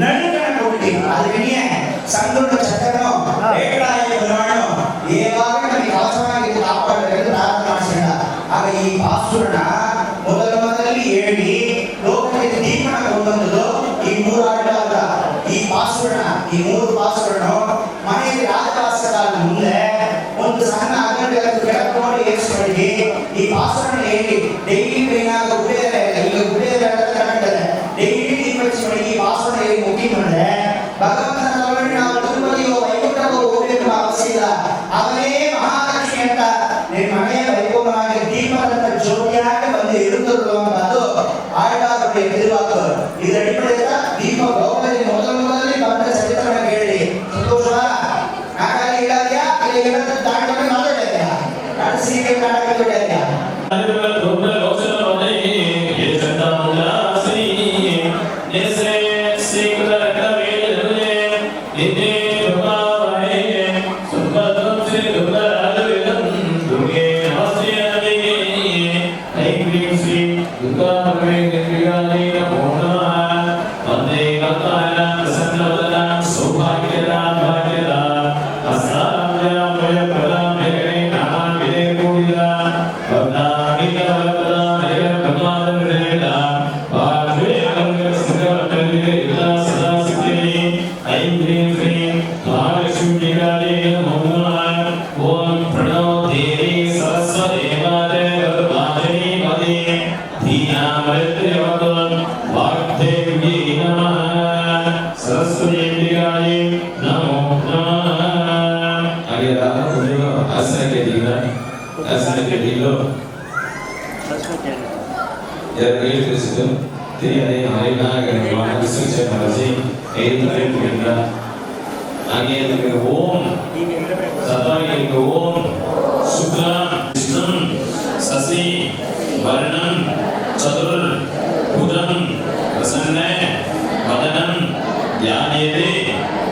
ನಡುಗಣ ಕೊಟ್ಟಿ ಅದಕ್ಕೆ ಸಂಗುಣ ಚಕ್ರನೋ ಏಕರಾಯ ಪುರಾಣೋ ಏವಾಗ ನಮಗೆ ಅವಸರವಾಗಿ ಕಾಪಾಡಬೇಕು ಪ್ರಾರ್ಥನೆ ಮಾಡಿಸಿದ ಆಗ ಈ ಭಾಸುರನ ಮೊದಲ ಮೊದಲಲ್ಲಿ ಹೇಳಿ ಲೋಕಕ್ಕೆ ದೀಪನ ಕೊಂದದ್ದು ಈ ಮೂರು ಆಡಲಾದ ಈ ಭಾಸುರನ ಈ ಮೂರು ಭಾಸುರನು ಮನೆಯಲ್ಲಿ ರಾಜವಾಸದ ಮುಂದೆ ಒಂದು ಸಣ್ಣ ಅಂಗಡಿ ಕೆಳಗೆ ನೋಡಿ ಏರಿಸ್ಕೊಳ್ಳಿ ಈ ಭಾಸುರನ ಹೇಳಿ ಡೈಲಿ ಏನಾದ್ರು ಬಗ್ಗೆ ಇರುತ್ತದೋ ಅನ್ನೋದು ಆಡಳಿತಕ್ಕೆ ಎದುರಾಗ್ತು ಇದು ಅಡಿಪಡೆಯ ದೀಪ ಬಹುಮತಿ ಮೊದಲ ಮೊದಲನೇ ಬಂದ ಸಚಿವರನ್ನ ಕೇಳಿ. ಸಂತೋಷ. ನಾಟಕ ಇಡಾದ್ಯಾ? ಇಲ್ಲ ಏನಂತ ತಾಂಡವೇ ಮಾತಾಡಿದ್ಯಾ ನಾನು ಸೀರೆ ನಾಟಕ ದೊಡ್ಡ இயற்கையில் கிறிஸ்துவும் திரியனை அரைநாயகமான கிறிஸ்து அரசை எதிர்க்கின்றார் அங்கே எனக்கு ஓம் சதாய் எனக்கு ஓம் சுக்லா விஷ்ணம் சசி வர்ணம்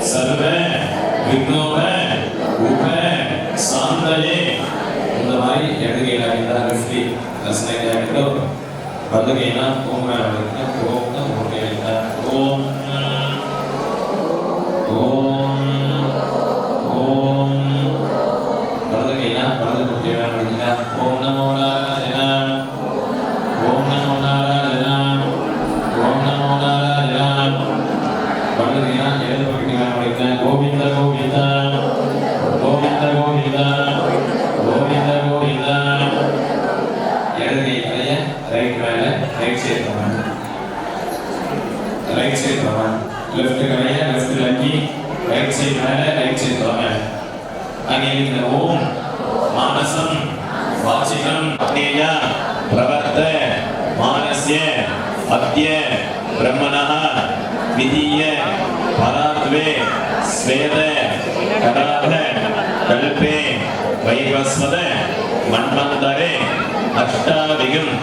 சர்வ விக்னோப உப சாந்தயே மாதிரி எடுகையிலாகின்ற அனுஷ்டி ரசனைக்காகிட்டோ ಬಂದುಗೇನ ಓಂ ರಾಮಕೃಷ್ಣ ಓಂ ಓಂ ಓಂ ಓಂ ரைட் சைடு வரேன் லெஃப்ட் கரைய லெஃப்ட் லங்கி ரைட் சைடு மேல ரைட் சைடு வரேன் அங்கே இந்த ஓம் மானசம் வாசிகம் அக்னேயா பிரவர்த்த மானஸ்ய அத்திய பிரம்மணா விதிய பராத்வே ஸ்வேத கடாத கல்பே வைவஸ்வத மன்மந்தரே அஷ்டாதிகம்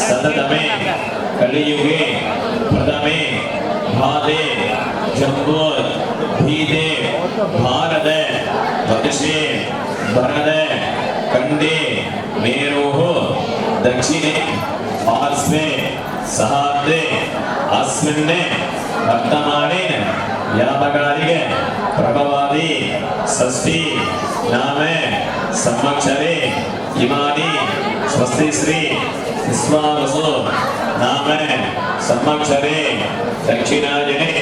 சததமே ಕಲಿಯುಗೆ ಪ್ರಥಮೆ ಭಾದೆ ಜಂಬೋ, ಭೀದೆ, ಭಾರದ ಭಕ್ಷೆ ಭರದ ಕಂದೆ ಮೇರೋಹ, ದಕ್ಷಿಣೆ, ಪಾರ್ಶ್ವೆ ಸಹಾಬ್ದೆ ಅಸ್ಮಿನ್ನೆ ವರ್ತಮಾನೇನ ವ್ಯಾಪಕಾರಿಗೆ ಪ್ರಭವಾದಿ, ಷಷ್ಠಿ, ನಾಮೆ ಸಂವತ್ಸರೆ ಇಮಾನಿ ಸ್ವಸ್ತಿ ಶ್ರೀ విశ్వావసు నామ సంవత్సరే దక్షిణాయనే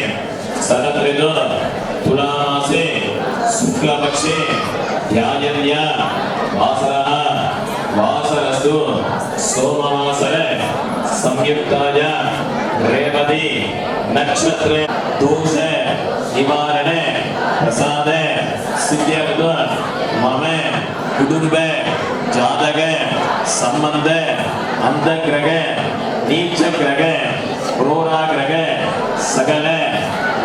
సరతరిదు తులాసే శుక్లపక్షే ధ్యాయన్య వాసర వాసరస్తు సోమవాసర సంయుక్తాయ రేవతి నక్షత్రే దోష నివారణ ప్రసాదే சித்தியாக்குதான் மன குடும்ப ஜாதக சம்பந்த அந்த கிரக நீச்ச கிரக புரோரா கிரக சகல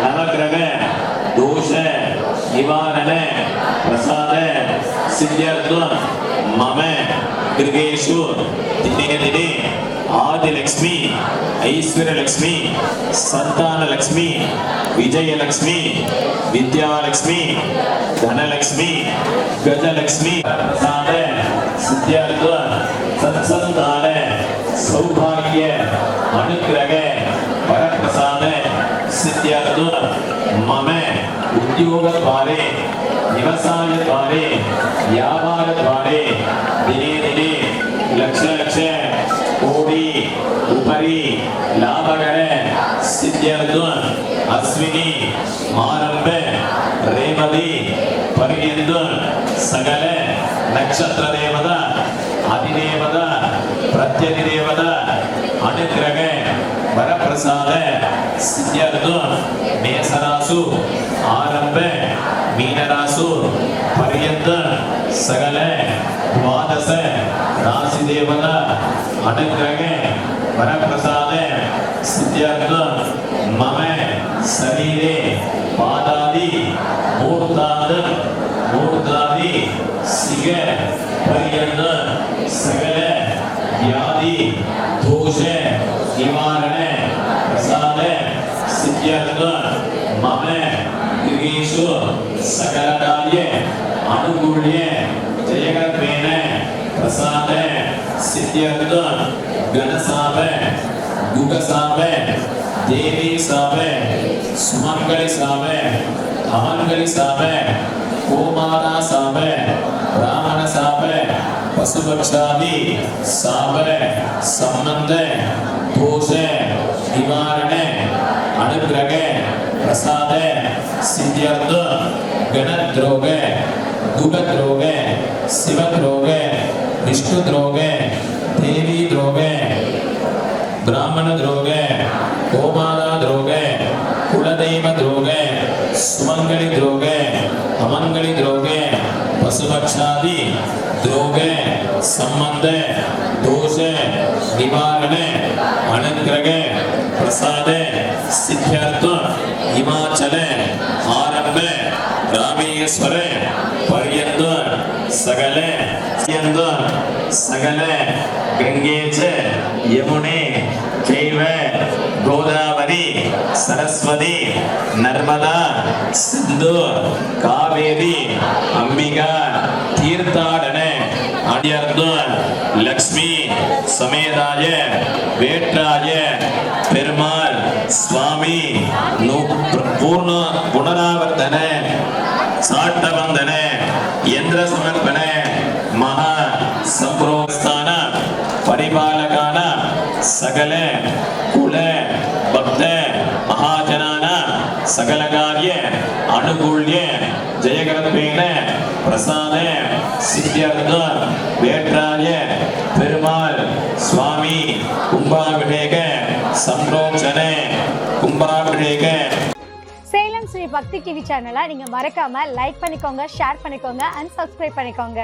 நவ கிரக தோஷ நிவாரண பிரசாத சித்தியார்த்தம் మమ దుర్గేషు దినేలిని ఆదిలక్ష్మి ఐశ్వర్యలక్ష్మి సంతానలక్ష్మి విజయలక్ష్మి విద్యాలక్ష్మి ధనలక్ష్మి గజలక్ష్మి సిద్ధ్యార్థ సత్సంతాన సౌభాగ్య అనుగ్రహ వరప్రసాద సిద్ధ్యార్థ మమే ಉದ್ಯೋಗದ್ವಾರೆ ವ್ಯವಸಾಯದ್ವಾರೆ ವ್ಯಾಪಾರದ್ವಾರೆ ದಿನೇ ದಿನೇ ಲಕ್ಷ ಲಕ್ಷ ಕೋಟಿ ಉಪರಿ ಲಾಭಗಳ ಸಿದ್ಧ್ಯರ್ಥ ಅಶ್ವಿನಿ ಮಾರಂಭ ರೇವತಿ ಪರ್ಯಂದು ಸಕಲ ನಕ್ಷತ್ರ ದೇವದ ಅಧಿದೇವದ ಪ್ರತ್ಯಧಿದೇವದ ಅನುಗ್ರಹ வரப்பிரசாத சித்தியர்த்தம் மேசராசு ஆரம்ப மீனராசு பரியந்த சகல துவாதச ராசி தேவதா அனுகிரக வரப்பிரசாத சித்தியர்த்தம் மம சரீரே பாதாதி மூர்த்தாதம் மூர்த்தாதி சிக பரியந்த சகல வியாதி தோஷ நிவாரண यत्न ममे क्रियेषु सकलदार्ये अनुकूल्ये जयगर्भेण प्रसादे सिद्ध्यर्थ गणसापे गुगसापे देवी सापे सुमंगली सापे अमंगली सापे गोमाता सापे ब्राह्मण सापे पशुपक्षादि सापे संबंध दोष निवारण ಅನುಗ್ರಹ ಪ್ರಸಾದ ಸಿದ್ಧಾರ್ಥ ಗಣದ್ರೋಗ ಗುಗದ್ರೋಗ ಶಿವದ್ರೋಗ ವಿಷ್ಣುದ್ರೋಗ ದೇವಿ ದ್ರೋಗ ಬ್ರಾಹ್ಮಣ ದ್ರೋಗ ಗೋಮಾಲಾ ದ್ರೋಗ कुलदैव द्रोग सुमंगली द्रोग अमंगली द्रोग पशुपक्षादि द्रोग संबंध दोष निवारण अनुग्रह प्रसाद सिद्ध्यर्थ हिमाचल आरंभ रामेश्वर पर्यंत सकल पर्यंत सकल गंगे च यमुने चैव சரஸ்வதி நர்மதா சிந்து காவேரி அம்பிகா தீர்த்தாடன அடியார்தான் லக்ஷ்மி சமேதாய வேற்றாய பெருமாள் சுவாமி பூர்ண புனராவர்த்தன சாட்டவந்தன யந்திர சமர்ப்பண மகா சம்பரோஸ்தான பரிபாலகான சகல சகலகாரிய அனுகூல்ய ஜெயகரப்பேன பிரசாத சித்தியர்த்த வேற்றாய பெருமாள் சுவாமி கும்பாபிஷேக சம்ரோச்சன கும்பாபிஷேக. சேலம் ஸ்ரீ பக்தி டிவி சேனலை நீங்கள் மறக்காமல் லைக் பண்ணிக்கோங்க ஷேர் பண்ணிக்கோங்க அண்ட் சப்ஸ்கிரைப் பண்ணிக்கோங்க.